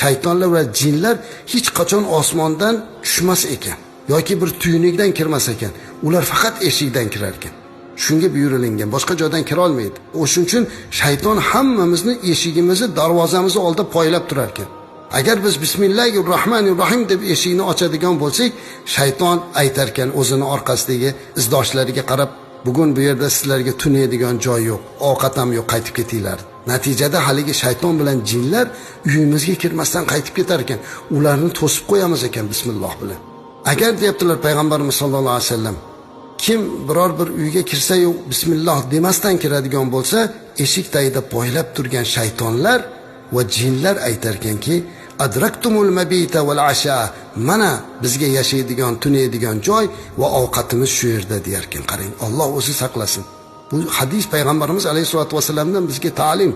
shaytonlar va jinlar hech qachon osmondan tushmas ekan yoki bir tuynukdan kirmas ekan. Ular faqat eshikdan kirar ekan. Shunga buyurilingan boshqa joydan kira olmaydi. O'shuning uchun shayton hammamizni eshigimizni darvozamizni oldida poylab turar ekan. Agar biz bismillahi rohmanir rohim deb eshikni ochadigan bo'lsak shayton aytar ekan o'zini orqasidagi izdoshlariga qarab bugun bu yerda sizlarga tunaydigan joy yo'q ovqat ham yo'q qaytib ketinglar. Natijada haligi shayton bilan jinlar uyimizga kirmasdan qaytib ketar ekan. Ularni to'sib qo'yamiz ekan bismilloh bilan. Agar deyaptilar payg'ambarimiz sollallohu alayhi vasallam kim biror bir uyga kirsayu bismilloh demasdan kiradigan bo'lsa eshik tagida poylab turgan shaytonlar va jinlar aytarkanki adraktumul mabita val asha mana bizga yashaydigan tunaydigan joy va ovqatimiz shu yerda deyarkan qarang Alloh o'zi saqlasin. Bu hadis payg'ambarimiz alayhissalotu vassalamdan bizga ta'lim